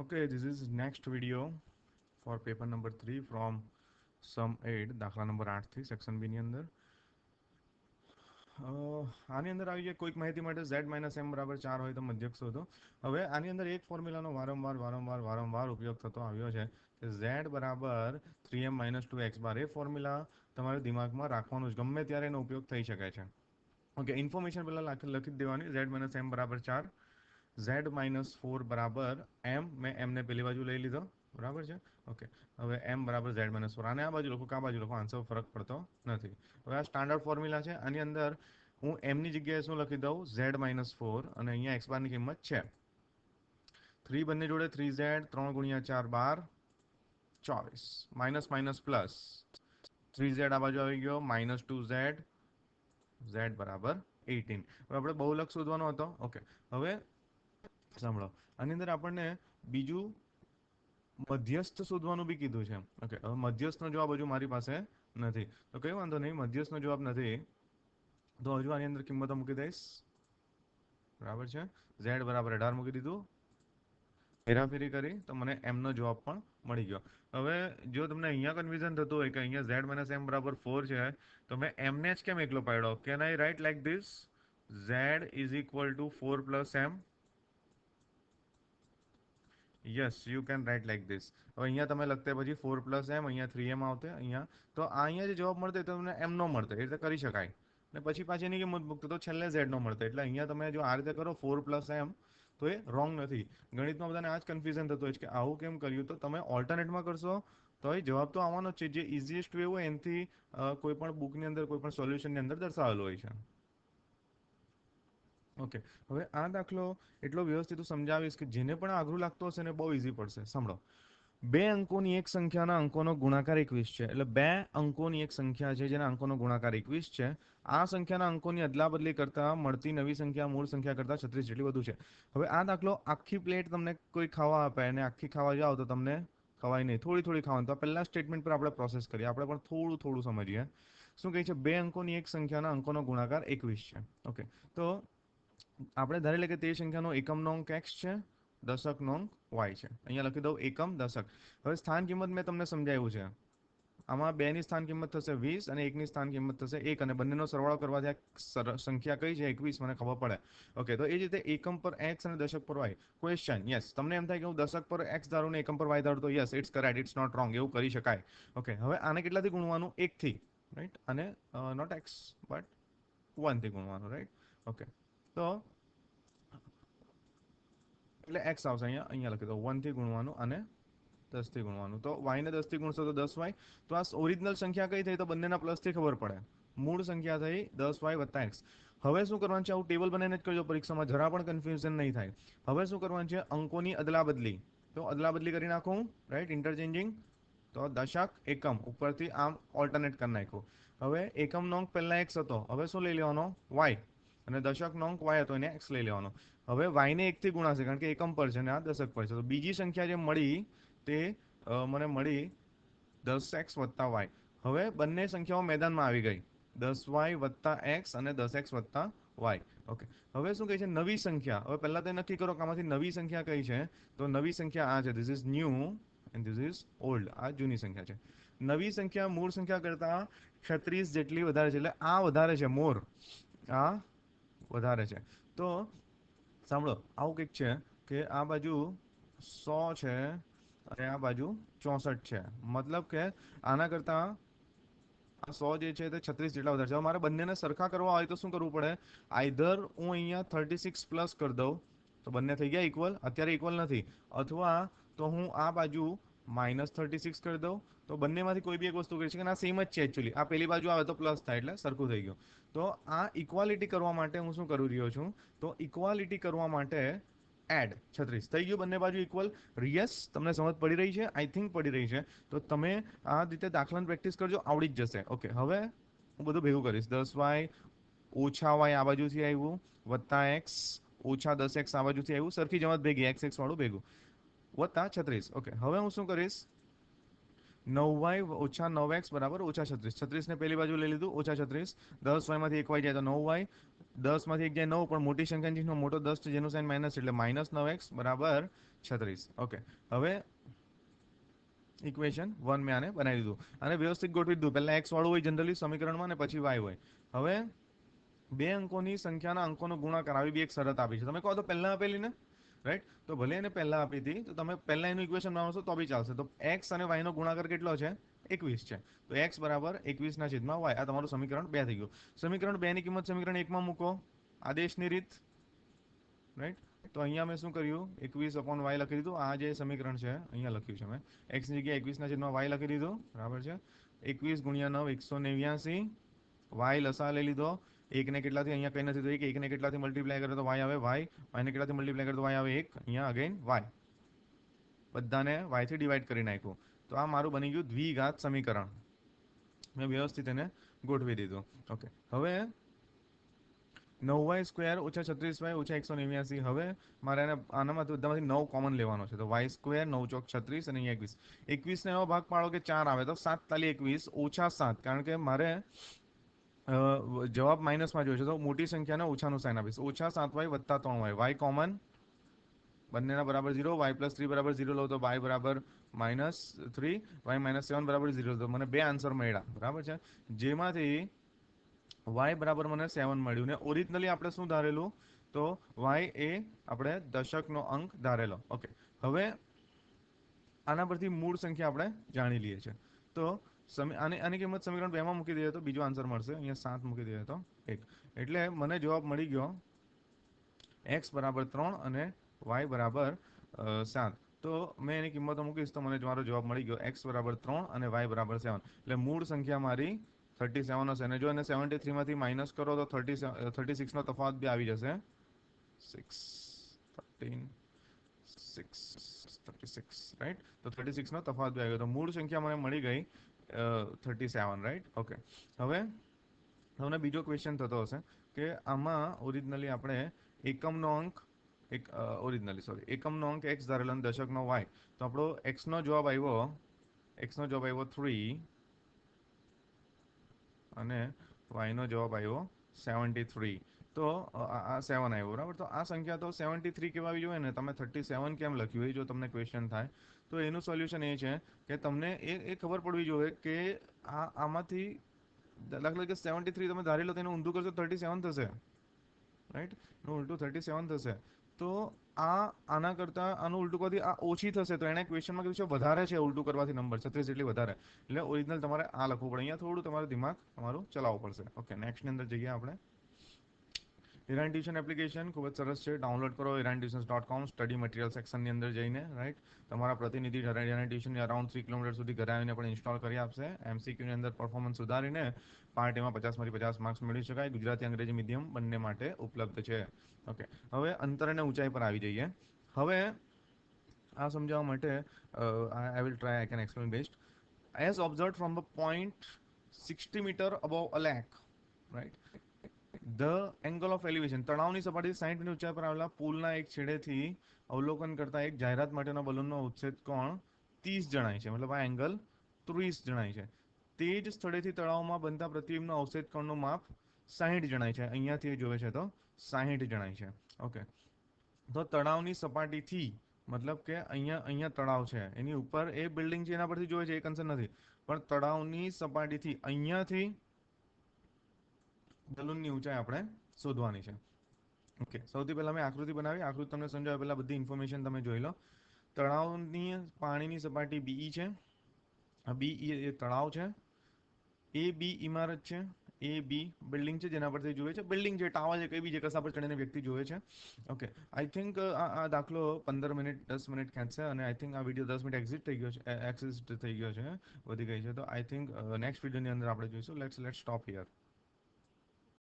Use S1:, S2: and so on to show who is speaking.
S1: Okay, this is next video for paper number 3 from sum 8 દાખલા number 8 થી section B ની અંદર. આની અંદર આવી જાય કોઈક માહિતી માટે z માઇનસ એમ બરાબર ચાર હોય તો મધ્યક શોધો. હવે આની અંદર એક ફોર્મ્યુલાનો વારંવાર વારંવાર વારંવાર ઉપયોગ થતો આવ્યો છે કે z બરાબર three M minus two X બાર એ ફોર્મ્યુલા તમારે દિમાગમાં રાખવાનું જ ગમે ત્યારે એનો ઉપયોગ થઈ શકે છે. ઓકે ઇન્ફોર્મેશન પહેલાં લખી દેવાની. Z માઇનસ એમ બરાબર ચાર. Z માઇનસ ફોર બરાબર એમ મેં એમને પેલી બાજુ લઈ લીધો. બરાબર છે? ઓકે. હવે એમ બરાબર ઝેડ માઇનસ ફોર. આને આ બાજુ લખો, કા બાજુ લખો, આન્સર ફરક પડતો નથી. હવે આ સ્ટાન્ડર્ડ ફોર્મ્યુલા છે. આની અંદર હું એમની જગ્યાએ શું લખી દઉં? Z minus four. અને અહીંયા એક્સ કિંમત છે. થ્રી બંને જોડે થ્રી ઝેડ, ત્રણ ગુણ્યા ચાર, બાર, ચોવીસ. Minus minus plus. Three Z આ બાજુ આવી ગયો. Minus two Z. ઝેડ બરાબર એટીન હવે આપણે બહુલક શોધવાનો હતો. ઓકે. હવે સાંભળો. આની અંદર આપણને બીજું મધ્યસ્થ શોધવાનું બી કીધું છે. ઓકે હવે મધ્યસ્થનો જવાબ હજુ મારી પાસે નથી. તો કઈ વાંધો નહીં, મધ્યસ્થનો જવાબ નથી. તો હજુ આની અંદર કિંમતો મૂકી દઈશ. બરાબર છે? ઝેડ બરાબર અઢાર મૂકી દીધું. હેરાફેરી કરી, તો મને એમનો જવાબ પણ મળી ગયો. હવે જો તમને અહીંયા કન્ફ્યુઝન થતું હોય કે અહીંયા ઝેડ માઇનસ એમ બરાબર ફોર છે, તો મેં એમને જ કેમ એકલો પાડ્યો? Can I write like this Z is equal to four plus M yes you can write like this હવે અહીંયા તમે લખતા પછી ફોર પ્લસ એમ અહીંયા થ્રી એમ આવતે, અહીંયા. તો અહીંયા જે જવાબ મળતો તો તમને એમ નો મળતો, એ રીતે કરી શકાય. ને પછી પાછી એની કિંમત મૂકતો તો છેલ્લે ઝેડ નો મળતો. એટલે અહીંયા તમે જો આ રીતે કરો ફોર પ્લસ એમ તો એ રોંગ નથી. ગણિતમાં બધાને આ જ કન્ફ્યુઝન થતું હોય છે કે આવું કેમ કર્યું? તો તમે ઓલ્ટરનેટમાં કરશો, તો એ જવાબ તો આવવાનો જ છે. જે ઇઝીએસ્ટ વે હોય એનાથી કોઈ પણ બુકની અંદર, કોઈ પણ સોલ્યુશનની અંદર દર્શાવેલો હોય છે. ઓકે હવે આ દાખલો એટલો વ્યવસ્થિત સમજાવીશ કે જેને પણ આઘરું લાગતું હશે ને બહુ ઇઝી પડશે. સાંભળો. બે અંકોની એક સંખ્યાના અંકોનો ગુણાકાર એકવીસ છે. એટલે બે અંકોની એક સંખ્યા છે જેના અંકોનો ગુણાકાર એકવીસ છે. આ સંખ્યાના અંકોની અદલાબદલી કરતા મળતી નવી સંખ્યા, મૂળ સંખ્યા કરતા છત્રીસ જેટલી વધુ છે. હવે આ દાખલો આખી પ્લેટ તમને કોઈ ખાવા આપે અને આખી ખાવા જાઓ તો તમને ખવાય નહીં. થોડી થોડી ખાવાનું. તો આ પહેલા સ્ટેટમેન્ટ પર આપણે પ્રોસેસ કરીએ. આપણે પણ થોડું થોડું સમજીએ. શું કહે છે? બે અંકોની એક સંખ્યાના અંકોનો ગુણાકાર એકવીસ છે. ઓકે તો આપણે ધારી લઈએ કે તે સંખ્યાનો એકમ અંક એક્સ છે, દશક અંક વાય છે. અહીંયા લખી દઉં, એકમ દશક. હવે સ્થાન કિંમત મેં તમને સમજાવ્યું છે. આમાં બે ની સ્થાન કિંમત થશે વીસ અને એકની સ્થાન કિંમત થશે એક અને બંનેનો સરવાળો કરવાથી આ સંખ્યા કઈ છે? એકવીસ, મને ખબર પડે. ઓકે તો એ જ રીતે એકમ પર એક્સ અને દશક પર વાય ક્વેશ્ચન યસ તમને એમ થાય કે હું દશક પર એક્સ ધારું ને એકમ પર વાય ધારું તો yes it's correct it's not wrong એવું કરી શકાય. ઓકે હવે આને કેટલાથી ગુણવાનું? એકથી રાઈટ અને નોટ એક્સ બટ વનથી ગુણવાનું રાઈટ ઓકે તો એટલે એક્સ આવશે અહીંયા અહીંયા લખી દો. વનથી ગુણવાનું અને દસથી ગુણવાનું. તો વાયને દસથી ગુણશો તો દસ વાય તો આ ઓરિજિનલ સંખ્યા કઈ થઈ તો બંનેના પ્લસથી ખબર પડે. મૂળ સંખ્યા થઈ દસ વાય વત્તા એક્સ હવે શું કરવાનું છે? આવું ટેબલ બનાવીને જ કરજો પરીક્ષામાં. જરા પણ કન્ફ્યુઝન નહીં થાય. હવે શું કરવાનું છે? અંકોની અદલાબદલી. તો અદલાબદલી કરી નાખું રાઈટ ઇન્ટરચેન્જિંગ તો દશક એકમ. ઉપરથી આમ ઓલ્ટરનેટ કરી નાખ્યું. હવે એકમ નોંક પહેલા એક્સ હતો. હવે શું લઈ લેવાનો? વાય અને દશક નોંક વાય હતો એને એક્સ લઈ લેવાનો. હવે વાયને એકથી ગુણાશે, કારણ કે એકમ પર છે અને આ દશક પર છે. તો બીજી સંખ્યા જે મળી તે મને મળી દસ એક્સ વત્તા વાય હવે બંને સંખ્યાઓ મેદાનમાં આવી ગઈ. દસ વાય વત્તા એક્સ અને દસ એક્સ વત્તા વાય ઓકે હવે શું કહે છે? નવી સંખ્યા. હવે પહેલાં તો નક્કી કરો કે આમાંથી નવી સંખ્યા કઈ છે? તો નવી સંખ્યા આ છે. This is new and this is old આ જૂની સંખ્યા છે. નવી સંખ્યા મૂળ સંખ્યા કરતાં છત્રીસ જેટલી વધારે છે. એટલે આ વધારે છે. મોર. આ વધારે છે. તો સાંભળો, આવું કંઈક છે કે આ બાજુ સો છે અને આ બાજુ ચોસઠ છે. મતલબ કે આના કરતા આ સો જે છે તે છત્રીસ જેટલા વધારે છે. મારે બંનેને સરખા કરવા હોય તો શું કરવું પડે? આઈધર હું અહીંયા થર્ટી સિક્સ પ્લસ કરી દઉં. તો બંને થઈ ગયા ઇક્વલ અત્યારે ઇક્વલ નથી. અથવા તો હું આ બાજુ માઇનસ થર્ટી સિક્સ કરી દઉં. તો બંનેમાંથી કોઈ બી એક વસ્તુ કરી શકે અને આ સેમ જ છે એકચ્યુઅલી આ પેલી બાજુ આવે તો પ્લસ થાય એટલે સરખું થઈ ગયું. તો આ ઇક્વાલિટી કરવા માટે હું શું કરી રહ્યો છું? તો ઇક્વાલિટી કરવા માટે એડ છત્રીસ. થઈ ગયું બંને બાજુ ઇક્વલ રિયસ તમને સમજ પડી રહી છે? આઈ થિંક પડી રહી છે. તો તમે આ રીતે દાખલાની પ્રેક્ટિસ કરજો, આવડી જ જશે. ઓકે હવે હું બધું ભેગું કરીશ. દસ વાય ઓછા વાય આ બાજુથી આવ્યું, વત્તા એક્સ ઓછા દસ એક્સ આ બાજુથી આવ્યું, સરખી જમત ભેગી, એક્સ એક્સ વાળું ભેગું. વત્તા છત્રીસ. ઓકે હવે હું શું કરીશ? નવ વાય ઓછા નવ એક્સ બરાબર ઓછા છત્રીસ. છત્રીસને પેલી બાજુ લઈ લીધું, ઓછા છત્રીસ. દસ વાયમાંથી એક વાય જાય તો નવ વાય. દસમાંથી એક જાય નવ, પણ મોટી સંખ્યાની ચિહ્ન મોટો દસ છે જેનું સાઇન માઇનસ એટલે માઇનસ નવ એક્સ બરાબર છત્રીસ. ઓકે. હવે ઇક્વેશન વન મેં આને બનાવી દીધું. અને વ્યવસ્થિત ગોઠવી દીધું. પહેલાં એક્સ વાળું હોય જનરલી સમીકરણમાં અને પછી વાય હોય. હવે બે અંકોની સંખ્યાના અંકોનો ગુણાકાર. આવી બી એક શરત આપી છે. તમે કહો તો પહેલાં આપેલી ને? રાઈટ તો ભલે એને પહેલા આપી હતી, તો તમે પહેલા એનું ઇક્વેશન બનાવશો તો બી ચાલશે. તો એક્સ અને વાયનો ગુણાકાર કેટલો છે? એકવીસ છે. તો એક્સ બરાબર એકવીસના છેદમાં વાય આ તમારું સમીકરણ બે થઈ ગયું. સમીકરણ બેની કિંમત સમીકરણ એકમાં મૂકો. આદેશની રીત. રાઈટ તો અહીંયા મેં શું કર્યું? એકવીસ અપોન વાય લખી દીધું. આ જે સમીકરણ છે, અહીંયા લખ્યું છે મેં. એક્સની જગ્યાએ એકવીસના છેદમાં વાય લખી દીધું. બરાબર છે? એકવીસ ગુણ્યા નવ, એકસો નેવ્યાસી. વાય લસા લઈ લીધો. એકને કેટલાથી અહીંયા કંઈ નથી તો એક એકને કેટલાથી મલ્ટીપ્લાય કરે તો વાય આવે વાય વાયને કેટલાથી મલ્ટીપ્લાય કરે તો વાય આવે એક. અહીંયા અગેન વાય બધાને વાયથી ડિવાઈડ કરી નાખ્યું. તો આ મારું બની ગયું દ્વિઘાત સમીકરણ. મેં વ્યવસ્થિત એને ગોઠવી દીધું. ઓકે હવે નવ વાય સ્ક્વેર ઓછા છત્રીસ વાય ઓછા એકસો નેવ્યાસી. હવે મારે એને આનામાંથી બધામાંથી નવ કોમન લેવાનો છે. તો વાય સ્ક્વેર નવ ચોક છત્રીસ અને અહીંયા એકવીસ. એકવીસને એવો ભાગ પાડો કે ચાર આવે તો સાત તાલી એકવીસ ઓછા સાત. કારણ કે મારે જવાબ માઇનસમાં છે તો મોટી સંખ્યાને ઓછાનું સાઇન આપીશ. ઓછા સાત વાય વત્તા ત્રણ વાય. વાય કોમન બંનેના બરાબર ઝીરો વાય પ્લસ થ્રી બરાબર ઝીરો લો તો વાય બરાબર minus three Y minus seven બરાબર ઝીરો તો મને બે આન્સર મળ્યા. બરાબર છે? જેમાંથી વાય બરાબર મને સેવન મળ્યું ને ઓરિજિનલી આપણે શું ધારેલું? તો વાય એ આપણે દશકનો અંક ધારેલો. ઓકે હવે આના પરથી મૂળ સંખ્યા આપણે જાણી લઈએ છીએ. તો આની આની કિંમત સમીકરણ બેમાં મૂકી દઈએ તો બીજો આન્સર મળશે. અહીંયા સાત મૂકી દઈએ તો એક. એટલે મને જવાબ મળી ગયો એક્સ બરાબર ત્રણ અને વાય બરાબર સાત. તો મેં એની કિંમતો મૂકીશ તો મને મારો જવાબ મળી ગયો. એક્સ બરાબર ત્રણ અને વાય બરાબર સેવન એટલે મૂળ સંખ્યા મારી થર્ટી સેવન હશે. અને જો એને સેવન્ટી થ્રીમાંથી માઇનસ કરો તો થર્ટી થર્ટી સિક્સનો તફાવત બી આવી જશે. Six thirteen six thirty six right તો થર્ટી સિક્સનો તફાવત બી આવી ગયો. તો મૂળ સંખ્યા મને મળી ગઈ થર્ટી સેવન રાઈટ ઓકે હવે તમને બીજો ક્વેશ્ચન થતો હશે કે આમાં ઓરિજિનલી આપણે એકમનો અંક, એક ઓરિજિનલી સોરી એકમનો અંક એક્સ ધારેલો અને દશકનો વાય તો આપણો એક્સનો જવાબ આવ્યો એક્સનો જવાબ આવ્યો થ્રી અને વાયનો જવાબ આવ્યો સેવન્ટી થ્રી તો આ સેવન આવ્યો, બરાબર? તો આ સંખ્યા તો સેવન્ટી થ્રી કેવા આવી જોઈએ ને? તમે થર્ટી સેવન કેમ લખ્યું? એ જો તમને ક્વેશ્ચન થાય તો એનું સોલ્યુશન એ છે કે તમને એ એ ખબર પડવી જોઈએ કે આ, આમાંથી દાખલા કે સેવન્ટી થ્રી તમે ધારી લો તો એનું ઊંધું કરશો થર્ટી સેવન થશે. રાઈટ એનું ઉલટું થર્ટી સેવન થશે. તો આ, આના કરતાં આનું ઉલટું કરવાથી આ ઓછી થશે. તો એણે ક્વેશ્ચનમાં કીધું છે વધારે છે ઉલટું કરવાથી નંબર છત્રીસ જેટલી વધારે. એટલે ઓરિજિનલ તમારે આ લખવું પડે. અહીંયા થોડું તમારે દિમાગ તમારું ચલાવવું પડશે. ઓકે નેક્સ્ટની અંદર જઈએ આપણે. ઇરાન ટ્યુશન એપ્લિકેશન ખૂબ જ સરસ છે. ડાઉનલોડ કરો Iran tuitions dot com study material સેક્શનની અંદર જઈને રાઈટ તમારા પ્રતિનિધિ ઇરાન ટ્યુશનની અરાઉન્ડ થ્રી કિલોમીટર સુધી ઘરે આવીને પણ ઇન્સ્ટોલ કરી આપશે. એમસીક્યુની અંદર પરફોર્મન્સ સુધારીને પાર્ટ એમાં પચાસમાંથી પચાસ માર્ક્સ મેળવી શકાય. ગુજરાતી, અંગ્રેજી મીડિયમ બંને માટે ઉપલબ્ધ છે. ઓકે હવે અંતર અને ઊંચાઈ પર આવી જઈએ. હવે આ સમજાવવા માટે I will try I can explain best as observe from the point sixty metre above a lake right the angle of elevation તળાવની સપાટી સાઠ મીટર ઊંચાઈ પર આવેલા પુલના એક છેડેથી અવલોકન કરતા એક જાહેરાત માટેના બલૂનનો ઉચ્છેદ કોણ? ત્રીસ જણાય છે. મતલબ આ એંગલ ત્રીસ જણાય છે. તે જ સ્થળેથી તળાવમાં બનતા પ્રતિબિંબનો અવશેષ કોણનું માપ સાહીઠ જણાય છે. અહીંયાથી જોવે છે તો સાહીઠ જણાય છે. ઓકે તો તળાવની સપાટીથી મતલબ કે અહીંયા અહીંયા તળાવ છે. એની ઉપર એ બિલ્ડિંગ છે, એના પરથી જોવે છે, એ કન્સર્ન નથી. પણ તળાવની સપાટીથી અહીંયાથી બલૂનની ઊંચાઈ આપણે, શોધવાની છે. ઓકે સૌથી પહેલા મેં આકૃતિ બનાવી. આકૃતિ તમને સમજાવ્યા પહેલાં બધી ઇન્ફોર્મેશન તમે જોઈ લો. તળાવની, પાણીની સપાટી બીઈ છે. બી ઈ એ તળાવ છે. એ બી ઇમારત છે. એ બી બિલ્ડિંગ છે, જેના પરથી જોવે છે. બિલ્ડિંગ છે ટાવર છે, કઈ બી જે કસા પર ચડીને વ્યક્તિ જોવે છે. ઓકે આઈ થિંક આ દાખલો પંદર મિનિટ, દસ મિનિટ ખેંચશે અને આઈ થિંક આ વીડિયો દસ મિનિટ એક્ઝિટ થઈ ગયો છે એક્સિસ્ટ થઈ ગયો છે, વધી ગઈ છે. તો આઈ થિંક નેક્સ્ટ વિડીયોની અંદર આપણે જોઈશું. Let's late stop here